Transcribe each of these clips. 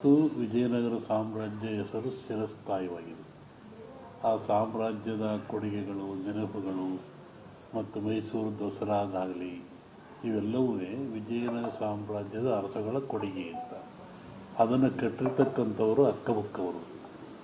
ಮತ್ತು ವಿಜಯನಗರ ಸಾಮ್ರಾಜ್ಯ ಹೆಸರು ಚಿರಸ್ಥಾಯಿವಾಗಿದೆ. ಆ ಸಾಮ್ರಾಜ್ಯದ ಕೊಡುಗೆಗಳು, ನೆನಪುಗಳು ಮತ್ತು ಮೈಸೂರು ದಸರಾದಾಗಲಿ, ಇವೆಲ್ಲವೂ ವಿಜಯನಗರ ಸಾಮ್ರಾಜ್ಯದ ಅರಸಗಳ ಕೊಡುಗೆ ಅಂತ. ಅದನ್ನು ಕಟ್ಟಿರ್ತಕ್ಕಂಥವರು ಅಕ್ಕಬುಕ್ಕವರು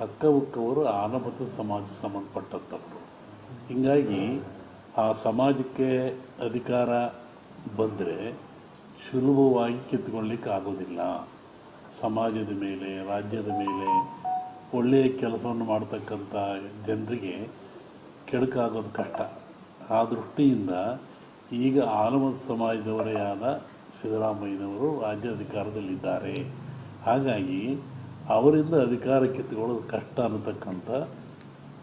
ಅಕ್ಕಬುಕ್ಕವರು ಆನಮತ ಸಮಾಜ ಸಂಬಂಧಪಟ್ಟಂಥವರು. ಹೀಗಾಗಿ ಆ ಸಮಾಜಕ್ಕೆ ಅಧಿಕಾರ ಬಂದರೆ ಸುಲಭವಾಗಿ ಕಿತ್ಕೊಳ್ಳಿಕ್ಕೆ ಆಗೋದಿಲ್ಲ ಸಮಾಜದ ಮೇಲೆ, ರಾಜ್ಯದ ಮೇಲೆ ಒಳ್ಳೆಯ ಕೆಲಸವನ್ನು ಮಾಡ್ತಕ್ಕಂಥ ಜನರಿಗೆ ಕೆಡುಕಾಗೋದು ಕಷ್ಟ. ಆ ದೃಷ್ಟಿಯಿಂದ ಈಗ ಆಲಮದ ಸಮಾಜದವರೇ ಆದ ಸಿದ್ದರಾಮಯ್ಯನವರು ರಾಜ್ಯ ಅಧಿಕಾರದಲ್ಲಿದ್ದಾರೆ ಹಾಗಾಗಿ ಅವರಿಂದ ಅಧಿಕಾರ ಕಿತ್ತುಕೊಳ್ಳೋದು ಕಷ್ಟ ಅನ್ನತಕ್ಕಂಥ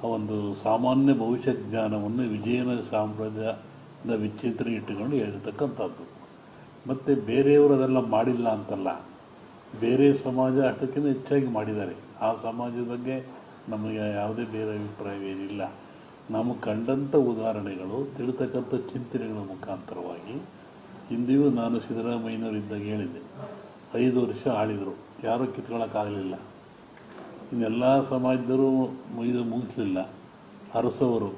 ಒಂದು ಸಾಮಾನ್ಯ ಭವಿಷ್ಯ ಜ್ಞಾನವನ್ನು ವಿಜಯನ ಸಾಮ್ರಾಜ್ಯದ ವಿಚಿತ್ರ ಇಟ್ಟುಕೊಂಡು ಹೇಳಿರ್ತಕ್ಕಂಥದ್ದು. ಮತ್ತು ಬೇರೆಯವರು ಅದೆಲ್ಲ ಮಾಡಿಲ್ಲ ಅಂತಲ್ಲ. ಬೇರೆ ಸಮಾಜ ಆಟಕ್ಕಿಂತ ಹೆಚ್ಚಾಗಿ ಮಾಡಿದ್ದಾರೆ. ಆ ಸಮಾಜದ ಬಗ್ಗೆ ನಮಗೆ ಯಾವುದೇ ಬೇರೆ ಅಭಿಪ್ರಾಯವೇನಿಲ್ಲ. ನಾವು ಕಂಡಂಥ ಉದಾಹರಣೆಗಳು, ತಿಳಿತಕ್ಕಂಥ ಚಿಂತನೆಗಳ ಮುಖಾಂತರವಾಗಿ ಹಿಂದೆಯೂ ನಾನು ಸಿದ್ದರಾಮಯ್ಯನವರಿದ್ದಾಗ ಹೇಳಿದ್ದೆ. ಐದು ವರ್ಷ ಆಳಿದರು. ಯಾರೂ ಕಿತ್ಕೊಳ್ಳೋಕ್ಕಾಗಲಿಲ್ಲ ಇನ್ನೆಲ್ಲ ಸಮಾಜದರು ಇದು ಮುಗಿಸಲಿಲ್ಲ. ಅರಸವರು,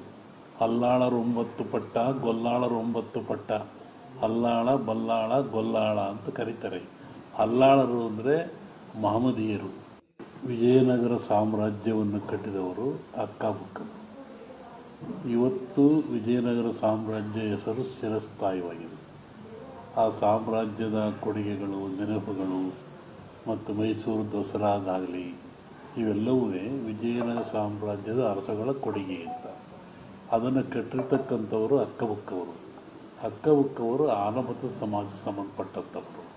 ಅಲ್ಲಾಳರು ಒಂಬತ್ತು ಪಟ್ಟ, ಗೊಲ್ಲಾಳರು ಒಂಬತ್ತು ಪಟ್ಟ, ಅಲ್ಲಾಳ, ಬಲ್ಲಾಳ, ಗೊಲ್ಲಾಳ ಅಂತ ಕರೀತಾರೆ. ಅಲ್ಲಾಳರು ಅಂದರೆ ಮಹಮದೀಯರು ವಿಜಯನಗರ ಸಾಮ್ರಾಜ್ಯವನ್ನು ಕಟ್ಟಿದವರು ಅಕ್ಕಬುಕ್ಕರು ಇವತ್ತು ವಿಜಯನಗರ ಸಾಮ್ರಾಜ್ಯ ಹೆಸರು ಚಿರಸ್ಥಾಯಿವಾಗಿದೆ. ಆ ಸಾಮ್ರಾಜ್ಯದ ಕೊಡುಗೆಗಳು, ನೆನಪುಗಳು ಮತ್ತು ಮೈಸೂರು ದಸರಾದಾಗಲಿ ಇವೆಲ್ಲವೂ ವಿಜಯನಗರ ಸಾಮ್ರಾಜ್ಯದ ಅರಸಗಳ ಕೊಡುಗೆ ಅಂತ. ಅದನ್ನು ಕಟ್ಟಿರ್ತಕ್ಕಂಥವರು ಅಕ್ಕಬುಕ್ಕವರು ಅಕ್ಕಬುಕ್ಕವರು ಆನಮತ ಸಮಾಜ ಸಂಬಂಧಪಟ್ಟಂಥವರು.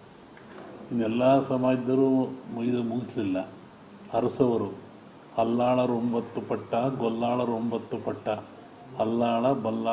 ಇನ್ನೆಲ್ಲ ಸಮಾಜದವರು ಮುಗಿದು ಮುಗಿಸಲಿಲ್ಲ. ಅರಸವರು ಅಲ್ಲಾಳರು ಒಂಬತ್ತು ಪಟ್ಟ ಗೊಲ್ಲಾಳರು ಒಂಬತ್ತು ಪಟ್ಟ ಅಲ್ಲಾಳ ಬಲ್ಲಾಳ